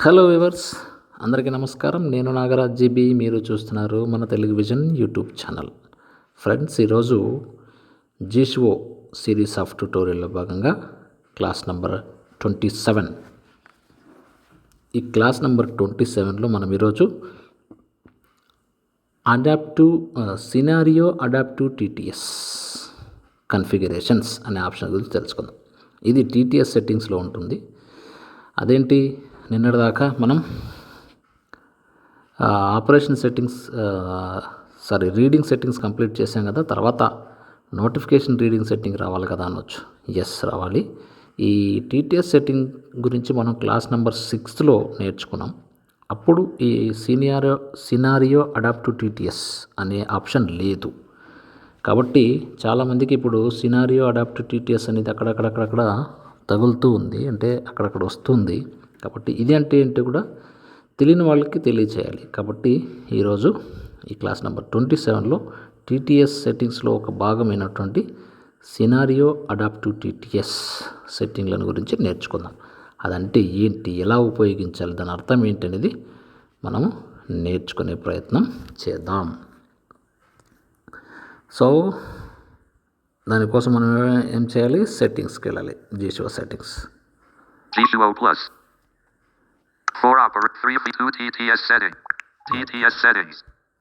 Hello viewers అందరికీ నమస్కారం. నేను నాగరాజ్ జీబీ మీరు చూస్తున్నారు మన Telugu vision YouTube channel. Friends ఈరోజు జీషువో సిరీస్ ఆఫ్ ట్యూటోరియల్లో భాగంగా క్లాస్ నెంబర్ ట్వంటీ సెవెన్. ఈ క్లాస్ నెంబర్ ట్వంటీ సెవెన్లో మనం ఈరోజు adaptive scenario adaptive TTS configurations అనే ఆప్షన్ గురించి తెలుసుకుందాం. ఇది టీటీఎస్ సెట్టింగ్స్లో ఉంటుంది. అదేంటి? నిన్నటిదాకా మనం operation settings sorry reading settings complete చేసాం కదా తర్వాత నోటిఫికేషన్ రీడింగ్ సెట్టింగ్ రావాలి కదా అనొచ్చు. ఎస్ రావాలి. ఈ టీటీఎస్ సెట్టింగ్ గురించి మనం క్లాస్ నెంబర్ సిక్స్త్లో నేర్చుకున్నాం. అప్పుడు ఈ సీనియారో సినారియో అడాప్ట్ టీటీఎస్ అనే ఆప్షన్ లేదు. కాబట్టి చాలామందికి ఇప్పుడు సినారియో అడాప్ట్ టీటీఎస్ అనేది అక్కడక్కడక్కడక్కడ తగులుతూ ఉంది. అంటే అక్కడక్కడ వస్తుంది. కాబట్టి ఇది అంటే ఏంటో కూడా తెలియని వాళ్ళకి తెలియచేయాలి. కాబట్టి ఈరోజు ఈ క్లాస్ నెంబర్ ట్వంటీ సెవెన్లో టీటీఎస్ సెట్టింగ్స్లో ఒక భాగమైనటువంటి సినారియో అడాప్టివ్ టీటీఎస్ సెట్టింగ్లను గురించి నేర్చుకుందాం. అదంటే ఏంటి ఎలా ఉపయోగించాలి దాని అర్థం ఏంటి అనేది మనము నేర్చుకునే ప్రయత్నం చేద్దాం. సో దానికోసం మనం ఏం చేయాలి? సెట్టింగ్స్కి వెళ్ళాలి. Jieshuo settings. Jieshuo plus. 4 opera 3 V2 TTS setting. TTS settings.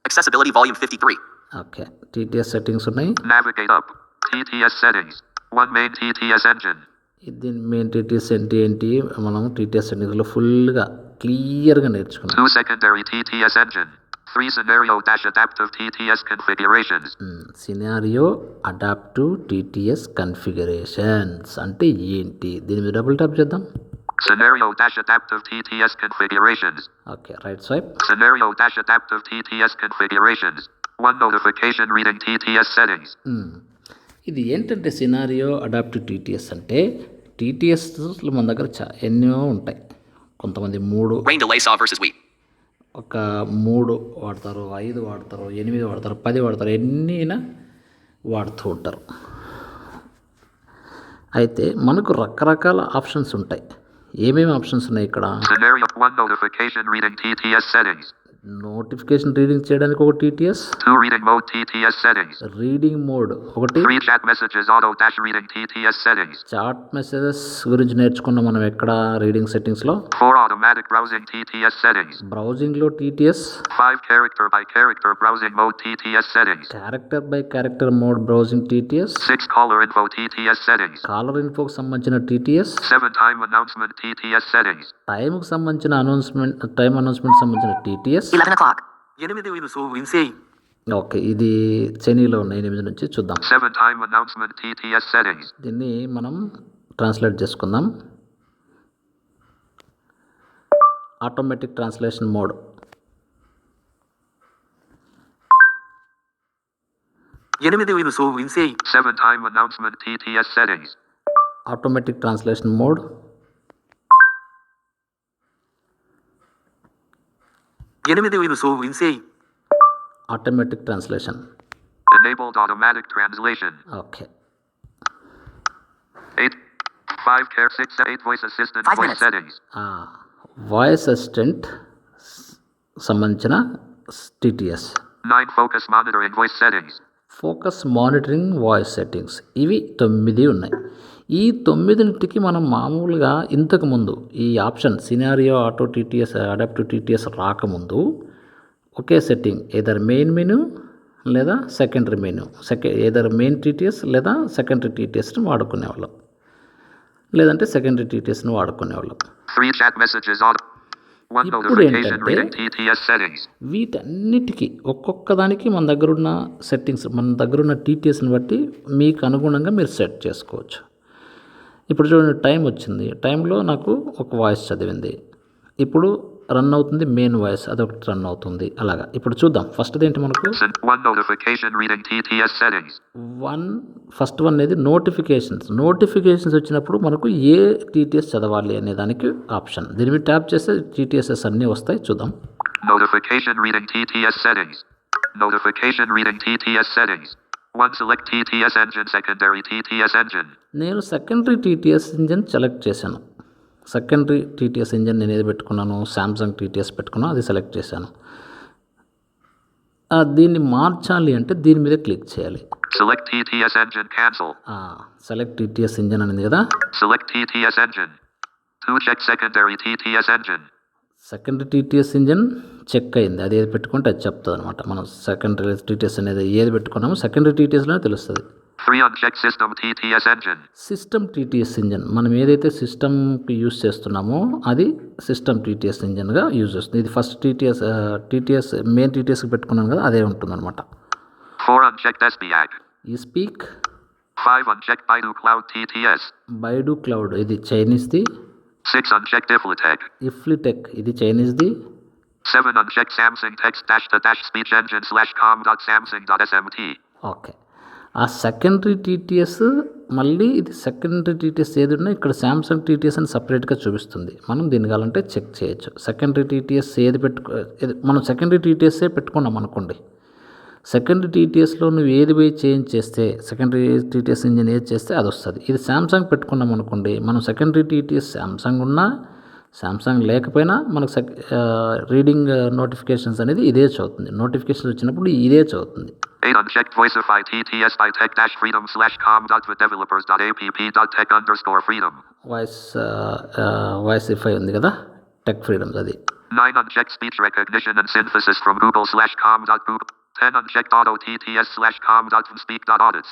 Accessibility Volume 53. Okay TTS settings ఉన్నాయి Navigate up. TTS settings. One main TTS engine. ఇది మెయిన్ టీటీఎస్ ఏంటి ఏంటి మనం టీటీఎస్ సెట్టింగ్స్లో ఫుల్గా క్లియర్గా నేర్చుకున్నాం Two secondary TTS engine. Three scenario dash adaptive TTS configurations. Scenario adaptive TTS configurations అంటే ఏంటి దీని మీద డబుల్ ట్యాప్ చేద్దాం Scenario dash adaptive TTS configurations. Okay right swipe Scenario dash adaptive TTS configurations. One notification reading TTS settings. ఇది ఏంటంటే scenario adaptive TTS అంటే టీటీఎస్లో మన దగ్గర చా ఎన్నో ఉంటాయి కొంతమంది మూడు Rain delay saw versus wheat. ఒక మూడు వాడతారు ఐదు వాడతారు ఎనిమిది వాడతారు పది వాడతారు ఎన్నైనా వాడుతూ ఉంటారు అయితే మనకు రకరకాల ఆప్షన్స్ ఉంటాయి ఏమేమి ఆప్షన్స్ ఉన్నాయి ఇక్కడ Scenario one notification reading TTS settings. Notification reading చేయడానికి ఒక TTS? Reading mode TTS reading mode ఒకటి. Three chat messages auto dash reading TTS settings chat messages గురించి నేర్చుకున్నాం మనం ఎక్కడ reading సెట్టింగ్స్లో? Four automatic browsing TTS settings బ్రౌజింగ్లో TTS? Five character by character browsing mode TTS settings character by character mode browsing TTS? Six caller info TTS settings caller info సంబంధించిన TTS? Seven time announcement TTS settings time సంబంధించిన announcement time announcement సంబంధించిన TTS? ఎనిమిది వినుసు okay ఇది శనిలో ఉన్న ఎనిమిది నుంచి చూద్దాం. Seven time announcement TTS settings. దీన్ని మనం ట్రాన్స్లేట్ చేసుకుందాం. ఆటోమేటిక్ ట్రాన్స్లేషన్ మోడ్ ఎనిమిది వినుసు విన్సేయి Seven time announcement TTS settings. Automatic translation mode ఎనిమిది వినుసు విన్సేయి automatic translation Enabled automatic translation. Okay Eight. Five care six eight voice assistant Five voice minutes. settings. Voice assistant సంబంధించిన TTS Nine focus monitoring voice settings. Focus monitoring voice settings ఇవి తొమ్మిది ఉన్నాయి ఈ తొమ్మిదింటికి మనం మామూలుగా ఇంతకుముందు ఈ option scenario auto TTS adaptive TTS రాకముందు ఒకే సెట్టింగ్ ఏదర్ మెయిన్ మెనూ లేదా secondary menu. Second either main TTS లేదా సెకండరీ టీటీఎస్ని వాడుకునేవాళ్ళం. లేదంటే సెకండరీ టీటీఎస్ని వాడుకునేవాళ్ళం. ఇప్పుడు ఏంటంటే-. వీటన్నిటికీ ఒక్కొక్క దానికి మన దగ్గర ఉన్న సెట్టింగ్స్ మన దగ్గర ఉన్న టీటీఎస్ని బట్టి మీకు అనుగుణంగా మీరు సెట్ చేసుకోవచ్చు. ఇప్పుడు చూడండి టైం వచ్చింది. టైంలో నాకు ఒక వాయిస్ చదివింది. ఇప్పుడు రన్ అవుతుంది మెయిన్ వాయిస్ అదొకటి రన్ అవుతుంది. అలాగా. ఇప్పుడు చూద్దాం. ఫస్ట్ ఏంటి మనకు. వన్ ఫస్ట్ వన్ అనేది నోటిఫికేషన్స్ నోటిఫికేషన్స్ వచ్చినప్పుడు మనకు ఏ టీటీఎస్ చదవాలి అనే దానికి ఆప్షన్ దీని మీద ట్యాప్ చేస్తే టీటీఎస్ఎస్ అన్నీ వస్తాయి. చూద్దాం. Notification reading TTS settings. Notification reading TTS settings. One select TTS engine secondary TTS engine. నేను సెకండరీ టీటీఎస్ ఇంజిన్ సెలెక్ట్ చేశాను సెకండరీ టీటీఎస్ ఇంజన్ నేను ఏది పెట్టుకున్నాను శాంసంగ్ టీటీఎస్ పెట్టుకున్నాను అది సెలెక్ట్ చేశాను ఆ, దీన్ని మార్చాలి అంటే దీని మీద క్లిక్ చేయాలి Select TTS engine. Cancel. Select TTS engine అనేది కదా Select TTS engine. To check secondary TTS engine. Secondary TTS engine check అయింది అది ఏది పెట్టుకుంటే అది చెప్తుంది అనమాట మనం సెకండరీ టీటీఎస్ అనేది ఏది పెట్టుకున్నామో సెకండరీ టీటీఎస్లోనే తెలుస్తుంది 3 uncheck system TTS engine. System TTS engine మనం ఏదైతే సిస్టమ్కి యూజ్ చేస్తున్నామో అది సిస్టమ్ టీటీఎస్ ఇంజన్గా యూజ్ చేస్తుంది ఇది ఫస్ట్ టీటీఎస్ టీటీఎస్ మెయిన్ టీటీఎస్కి పెట్టుకున్నాను కదా అదే ఉంటుందన్నమాట 4 unchecked SBAC. ఈ speak 5 unchecked Baidu Cloud TTS. Baidu cloud ఇది చైనీస్ది 6 unchecked Iflitech. ఇఫ్లిటెక్ ఇది చైనీస్ది 7 unchecked Samsung text dash the dash speech engine slash com dot samsung dot smt. Okay ఆ సెకండరీ టీటీఎస్ మళ్ళీ ఇది సెకండరీ టీటీఎస్ ఏది ఉన్నా ఇక్కడ శాంసంగ్ టీటీఎస్ అని సపరేట్గా చూపిస్తుంది. మనం దీన్ని కావాలంటే చెక్ చేయొచ్చు. సెకండరీ టీటీఎస్ ఏది పెట్టుకో మనం సెకండరీ టీటీఎస్ఏ పెట్టుకున్నాం అనుకోండి. సెకండరీ టీటీఎస్లో నువ్వు ఏది పోయి చేంజ్ చేస్తే సెకండరీ టీటీఎస్ ఇంజిన్ ఏది చేస్తే అది వస్తుంది. ఇది శాంసంగ్ పెట్టుకున్నాం అనుకోండి మనం సెకండరీ టీటీఎస్ శాంసంగ్ ఉన్నా శాంసంగ్ లేకపోయినా మనకు సెక్ రీడింగ్ నోటిఫికేషన్స్ అనేది ఇదే చదువుతుంది నోటిఫికేషన్స్ వచ్చినప్పుడు ఇదే చదువుతుంది 8 unchecked Voicify TTS by tech dash freedom slash com dot with developers dot app dot tech underscore freedom. Voice voice if I ఉంది కదా టెక్ ఫ్రీడమ్స్ అది 9 unchecked speech recognition and synthesis from Google slash com dot Google. 10 unchecked auto TTS slash com dot speak dot audits.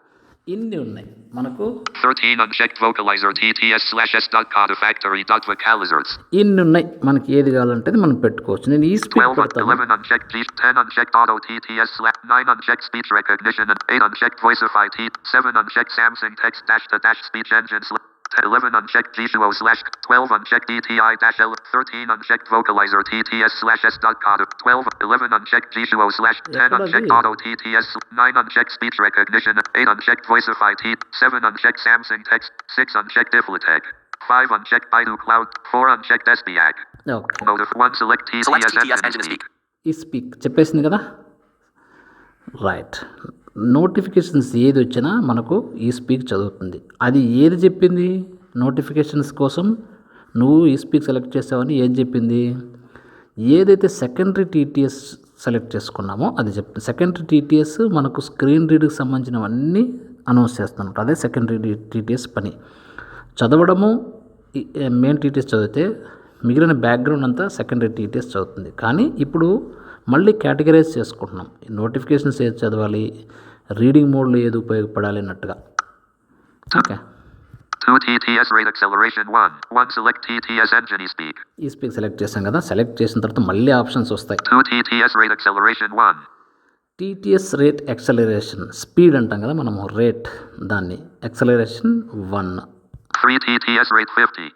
ఇన్ని ఉన్నాయి మనకు 13 unchecked vocalizer TTS slash S dot codifactory dot vocalizers. ఇన్ని ఉన్నాయి మనకి ఏది కావాలంటే మనం పెట్టుకోవచ్చు నేను ఈ స్పీక్ 12 un- పెడతాను 11 unchecked G 10 unchecked auto TTS slash 9 unchecked speech recognition and 8 unchecked voicify T 7 unchecked Samsung text dash the dash speech engine slash 11 unchecked G2O slash 12 unchecked DTI dash L 13 unchecked vocalizer TTS slash S dot cod 12 11 unchecked G2O slash 10 ఎక్కడది? unchecked auto TTS 9 unchecked speech recognition 8 unchecked voicify T 7 unchecked Samsung text 6 unchecked Iflitech 5 unchecked Baidu Cloud 4 unchecked SBAC okay Notif 1 select TTS, Select TTS engine engine speak. speak. ఈ speak చెప్పేసింది కదా right notifications ఏది వచ్చినా మనకు he speak చదువుతుంది. అది ఏది చెప్పింది? నోటిఫికేషన్స్ కోసం నువ్వు ఈ స్పీక్ సెలెక్ట్ చేసావని ఏది చెప్పింది? ఏదైతే సెకండరీ టీటీఎస్ సెలెక్ట్ చేసుకున్నామో అది చెప్తుంది సెకండరీ టీటీఎస్ మనకు స్క్రీన్ రీడ్కి సంబంధించినవన్నీ అనౌన్స్ చేస్తున్నట్టు అదే సెకండరీ టీటీఎస్ పని. చదవడము మెయిన్ టీటీఎస్ చదివితే మిగిలిన బ్యాక్గ్రౌండ్ అంతా సెకండరీ టీటీఎస్ చదువుతుంది. కానీ ఇప్పుడు మళ్ళీ కేటగరైజ్ చేసుకుంటున్నాం. నోటిఫికేషన్స్ ఏది చదవాలి? రీడింగ్ మోడ్లో ఏది ఉపయోగపడాలి అన్నట్టుగా. Okay. 2 TTS rate acceleration 1. 1 select TTS engine speak. ఈ స్పీక్ సెలెక్ట్ చేసాం కదా. సెలెక్ట్ చేసిన తర్వాత మళ్ళీ ఆప్షన్స్ వస్తాయి. 2 TTS rate acceleration 1. TTS rate acceleration speed అంటాం కదా మనము. రేట్ దాన్ని. Acceleration one 3 TTS rate 50.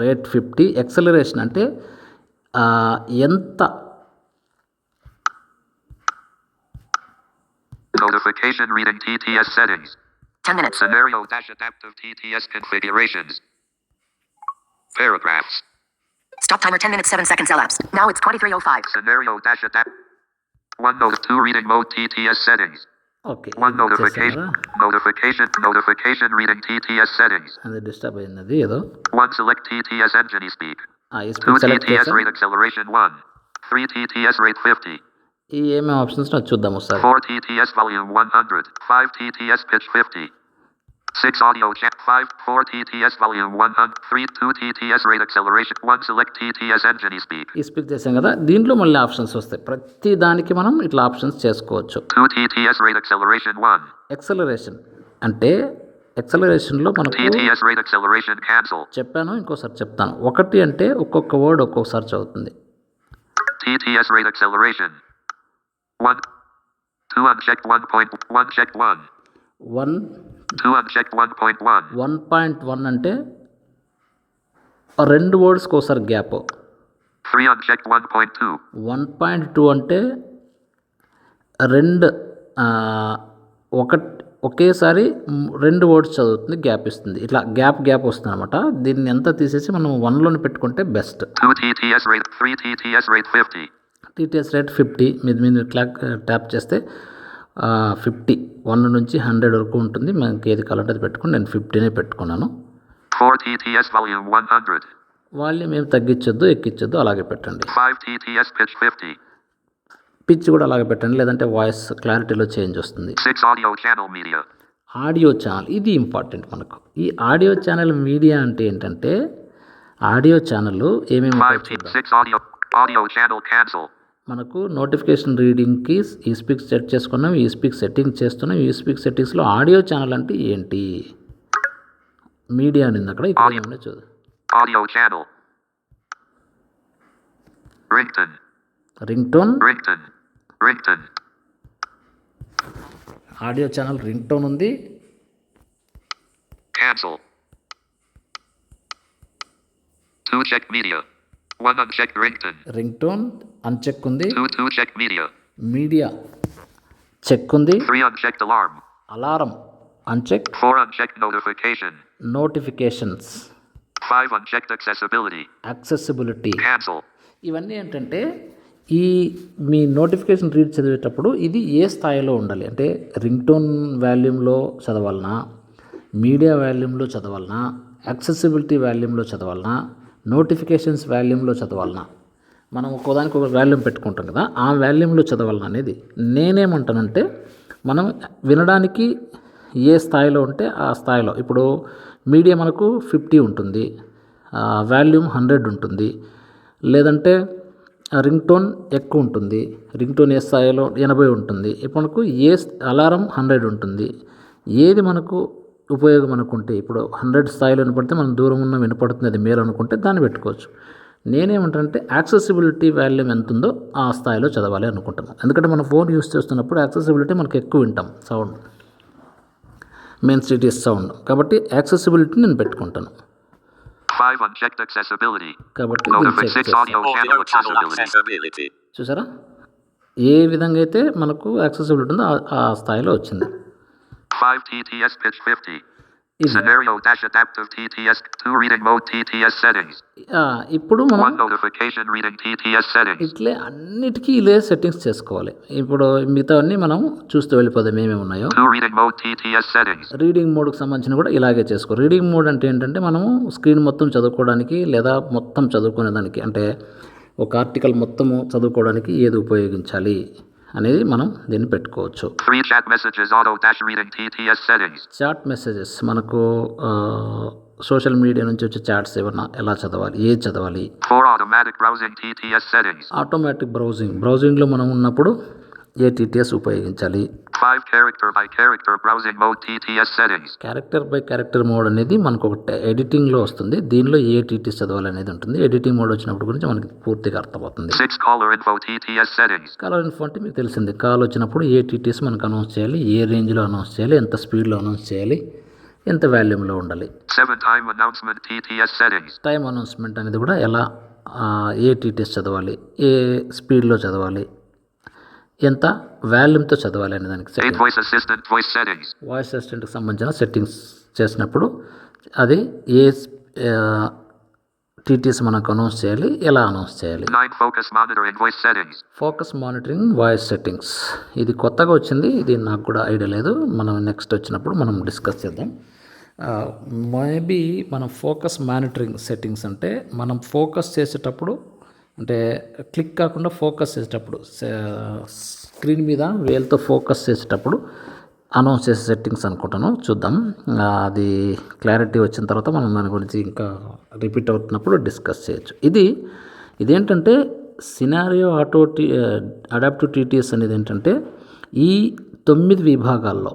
Rate fifty acceleration అంటే ఎంత Notification reading TTS settings. 10 minutes. Scenario dash adaptive TTS configurations. Paragraphs. Stop timer 10 minutes 7 seconds elapsed. Now it's 23.05. Scenario dash adapt. One note 2 reading mode TTS settings. Okay notification. Notification. Notification notification reading TTS settings അത് the ചെയ്യുന്നത് ഏതോ one select TTS engine speak ആ speak Two TTS rate acceleration 1 3 TTS rate 50 ఈ ఏమేమి options నాకు చూద్దాం ఒకసారి. Four TTS volume one hundred five TTS pitch fifty six audio check five four TTS volume one hundred three two TTS rate acceleration one select TTS engine speak ఈ speak చేసాం కదా? దీంట్లో మళ్ళీ ఆప్షన్స్ వస్తాయి. ప్రతి దానికి మనం ఇట్లా ఆప్షన్స్ చేసుకోవచ్చు. Two TTS rate acceleration one acceleration అంటే యాక్సెలరేషన్లో మనం టీటీఎస్ రేట్ యాక్సెలరేషన్ క్యాన్సిల్ చెప్పాను ఇంకోసారి చెప్తాను. ఒకటి అంటే ఒక్కొక్క వర్డ్ ఒక్కొక్కసారి చదువుతుంది. TTS rate acceleration 1 2 unchecked 1.1 checked 1 one 2 unchecked 1.1 one point one అంటే ఆ రెండు వర్డ్స్కి ఒకసారి gap 3 unchecked 1.2 one point two అంటే రెండు ఆ, ఒకటి ఒకేసారి మ్, రెండు వర్డ్స్ చదువుతుంది గ్యాప్ ఇస్తుంది. ఇట్లా గ్యాప్ గ్యాప్ వస్తుంది అనమాట దీన్ని ఎంత తీసేసి మనం వన్లోనే పెట్టుకుంటే best 2 TTS rate, 3 TTS rate 50. TTS rate fifty మీద మీద క్లాక్ ట్యాప్ చేస్తే ఫిఫ్టీ వన్ నుంచి హండ్రెడ్ వరకు ఉంటుంది మనకి ఏది కావాలంటే అది పెట్టుకుని నేను ఫిఫ్టీనే పెట్టుకున్నాను 4 TTS volume 100. వాల్యూమ్ ఏం తగ్గించొద్దు ఎక్కించొద్దు అలాగే పెట్టండి 5 TTS pitch 50. పిచ్ కూడా అలాగే పెట్టండి లేదంటే వాయిస్ క్లారిటీలో చేంజ్ వస్తుంది 6 audio channel media. Audio channel ఇది ఇంపార్టెంట్ మనకు ఈ ఆడియో ఛానల్ మీడియా అంటే ఏంటంటే ఆడియో ఛానల్ ఏమేమి 5 ఉంటాయో T చూద్దాం 6 audio audio channel cancel. మనకు నోటిఫికేషన్ రీడింగ్కి ఈ స్పీక్ సెట్ చేసుకున్నాం ఈ స్పీక్ సెట్టింగ్ చేస్తున్నాం ఈ స్పీక్ సెట్టింగ్స్లో ఆడియో ఛానల్ అంటే ఏంటి మీడియా అనేది అక్కడ ఇక్కడ చూద్దాం Audio channel. Ringtone. Ringtone Ringtone. Ringtone. Audio channel ringtone ఉంది. 2 check media. 1 unchecked ringtone. Ringtone uncheck ఉంది 2 2 check media. మీడియా చెక్ ఉంది 3 unchecked alarm. Alarm uncheck 4 unchecked notification. Notifications 5 unchecked accessibility. Accessibility. ఇవన్నీ ఏంటంటే ఈ మీ నోటిఫికేషన్ రీడ్ చదివేటప్పుడు ఇది ఏ స్థాయిలో ఉండాలి అంటే రింగ్ టోన్ వాల్యూమ్లో చదవాలనా మీడియా వాల్యూమ్లో చదవాలనా యాక్సెసిబిలిటీ వాల్యూమ్లో చదవాలనా నోటిఫికేషన్స్ వాల్యూమ్లో చదవాలనా మనం ఒక్కోదానికి ఒక వాల్యూమ్ పెట్టుకుంటాం కదా ఆ వాల్యూమ్లో చదవాలనా అనేది నేనేమంటానంటే మనం వినడానికి ఏ స్థాయిలో ఉంటే ఆ స్థాయిలో. ఇప్పుడు మీడియా మనకు ఫిఫ్టీ ఉంటుంది వాల్యూమ్ హండ్రెడ్ ఉంటుంది లేదంటే రింగ్ టోన్ ఎక్కువ ఉంటుంది రింగ్ టోన్ ఏ స్థాయిలో ఎనభై ఉంటుంది. ఇప్పుడు మనకు ఏ అలారం హండ్రెడ్ ఉంటుంది ఏది మనకు ఉపయోగం అనుకుంటే ఇప్పుడు హండ్రెడ్ స్థాయిలో వినపడితే మనం దూరం ఉన్న వినపడుతుంది అది మేలు అనుకుంటే దాన్ని పెట్టుకోవచ్చు. నేనేమంటానంటే యాక్సెసిబిలిటీ వాల్యూమ్ ఎంత ఉందో ఆ స్థాయిలో చదవాలి అనుకుంటున్నాను ఎందుకంటే మనం ఫోన్ యూస్ చేస్తున్నప్పుడు యాక్సెసిబిలిటీ మనకు ఎక్కువ వింటాం సౌండ్. Main cities sound. కాబట్టి యాక్సెసిబిలిటీ నేను పెట్టుకుంటాను. 5 unchecked accessibility. కాబట్టి దీన్ని Notify check 6 audio channel accessibility. accessibility. చూసారా? ఏ విధంగా అయితే మనకు యాక్సెసిబిలిటీ ఉందో ఆ స్థాయిలో వచ్చింది. 5 TTS pitch 50. ఇది Scenario dash adaptive TTS 2 reading mode TTS settings. ఇప్పుడు మనం 1 notification reading TTS settings. ఇట్లే అన్నిటికీ ఇలే సెట్టింగ్స్ చేసుకోవాలి ఇప్పుడు మిగతా అన్నీ మనం చూస్తూ వెళ్ళిపోదాం ఏమేమి ఉన్నాయో 2 reading mode TTS settings. Reading మోడ్కి సంబంధించిన కూడా ఇలాగే చేసుకో రీడింగ్ మోడ్ అంటే ఏంటంటే మనము స్క్రీన్ మొత్తం చదువుకోవడానికి లేదా మొత్తం చదువుకునేదానికి అంటే ఒక ఆర్టికల్ మొత్తము చదువుకోవడానికి ఏది ఉపయోగించాలి అనేది మనం దీన్ని పెట్టుకోవచ్చు 3 chat messages auto dash reading TTS settings. Chat messages మనకు సోషల్ మీడియా నుంచి వచ్చే చాట్స్ ఏమన్నా ఎలా చదవాలి ఏది చదవాలి 4 automatic browsing TTS settings. Automatic browsing బ్రౌజింగ్లో మనం ఉన్నప్పుడు టీటీఎస్ ఉపయోగించాలి? 5 character by character browsing mode TTS settings. Character by character mode అనేది మనకు ఒక ఎడిటింగ్లో వస్తుంది. దీనిలో ఏ టీటీఎస్ చదవాలి అనేది ఉంటుంది. ఎడిటింగ్ మోడ్ వచ్చినప్పుడు గురించి మనకి పూర్తిగా అర్థమవుతుంది. 6 caller info TTS settings. Caller info అంటే మీకు తెలిసింది. కాల్ వచ్చినప్పుడు ఏ టీటీఎస్ మనకు అనౌన్స్ చేయాలి? ఏ రేంజ్లో అనౌన్స్ చేయాలి? ఎంత స్పీడ్లో అనౌన్స్ చేయాలి? ఎంత వాల్యూమ్లో ఉండాలి? 7 time announcement TTS settings. Time announcement అనేది కూడా ఎలా ఏ టీటీఎస్ చదవాలి? ఏ స్పీడ్లో చదవాలి? ఎంత? వాల్యూమ్తో చదవాలి అనే దానికి 8 setting voice assistant voice settings. Voice అసిస్టెంట్కి సంబంధించిన సెట్టింగ్స్ చేసినప్పుడు అది ఏ టీటీఎస్ మనకు అనౌన్స్ చేయాలి ఎలా అనౌన్స్ చేయాలి? 9 focus monitoring voice settings. Focus monitoring voice settings ఇది కొత్తగా వచ్చింది ఇది నాకు కూడా ఐడియా లేదు. మనం నెక్స్ట్ వచ్చినప్పుడు మనం డిస్కస్ చేద్దాం. మేబీ మనం ఫోకస్ మానిటరింగ్ సెట్టింగ్స్ అంటే మనం ఫోకస్ చేసేటప్పుడు అంటే క్లిక్ కాకుండా ఫోకస్ చేసేటప్పుడు స్క్రీన్ మీద వేలతో ఫోకస్ చేసేటప్పుడు అనౌన్స్ చేసే సెట్టింగ్స్ అనుకుంటాను చూద్దాం. అది క్లారిటీ వచ్చిన తర్వాత మనం దాని గురించి ఇంకా రిపీట్ అవుతున్నప్పుడు డిస్కస్ చేయొచ్చు. ఇది ఇదేంటంటే scenario auto T adaptive TTS అనేది ఏంటంటే ఈ తొమ్మిది విభాగాల్లో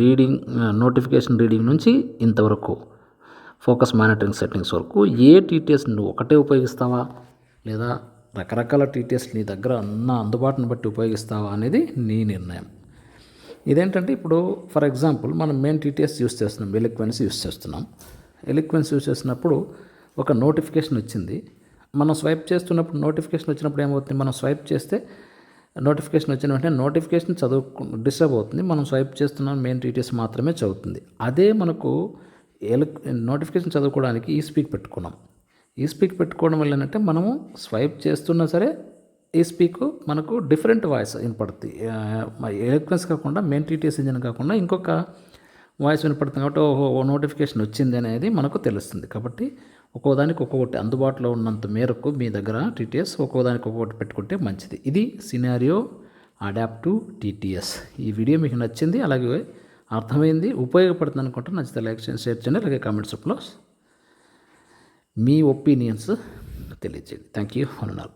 రీడింగ్ నోటిఫికేషన్ రీడింగ్ నుంచి ఇంతవరకు ఫోకస్ మానిటరింగ్ సెట్టింగ్స్ వరకు ఏ టీటీఎస్ నువ్వు ఒకటే ఉపయోగిస్తావా? లేదా రకరకాల టీటీఎస్ నీ దగ్గర ఉన్న అందుబాటును బట్టి ఉపయోగిస్తావా అనేది నీ నిర్ణయం. ఇదేంటంటే ఇప్పుడు ఫర్ ఎగ్జాంపుల్ మనం మెయిన్ టీటీఎస్ యూస్ చేస్తున్నాం ఎలిక్వెన్స్ యూస్ చేస్తున్నాం. ఎలిక్వెన్స్ యూస్ చేసినప్పుడు ఒక నోటిఫికేషన్ వచ్చింది. మనం స్వైప్ చేస్తున్నప్పుడు నోటిఫికేషన్ వచ్చినప్పుడు ఏమవుతుంది? మనం స్వైప్ చేస్తే నోటిఫికేషన్ వచ్చిన వెంటనే నోటిఫికేషన్ చదువు డిస్టర్బ్ అవుతుంది. మనం స్వైప్ చేస్తున్న మెయిన్ డీటెయిల్స్ మాత్రమే చదువుతుంది. అదే మనకు ఎలక్ నోటిఫికేషన్ చదువుకోవడానికి ఈ స్పీక్ పెట్టుకున్నాం. ఈ స్పీక్ పెట్టుకోవడం వల్ల ఏంటంటే మనము స్వైప్ చేస్తున్నా సరే ఈ స్పీక్ మనకు డిఫరెంట్ వాయిస్ వినపడుతుంది ఎలక్ట్రన్స్ కాకుండా మెయిన్ టీటీఎస్ ఇంజిన్ కాకుండా ఇంకొక వాయిస్ వినపడుతుంది కాబట్టి ఓహో నోటిఫికేషన్ వచ్చింది అనేది మనకు తెలుస్తుంది. కాబట్టి ఒక్కోదానికి ఒక్కొక్కటి అందుబాటులో ఉన్నంత మేరకు మీ దగ్గర టీటీఎస్ ఒక్కోదానికి ఒక్కొక్కటి పెట్టుకుంటే మంచిది. ఇది సినారియో అడాప్ట్ టు టీటీఎస్. ఈ వీడియో మీకు నచ్చింది అలాగే అర్థమైంది ఉపయోగపడుతుంది అనుకుంటే నచ్చితే లైక్ చేయండి షేర్ చేయండి అలాగే కామెంట్స్ రూపంలో మీ ఒపీనియన్స్ తెలియజేయండి. థ్యాంక్ యూ అన్నారు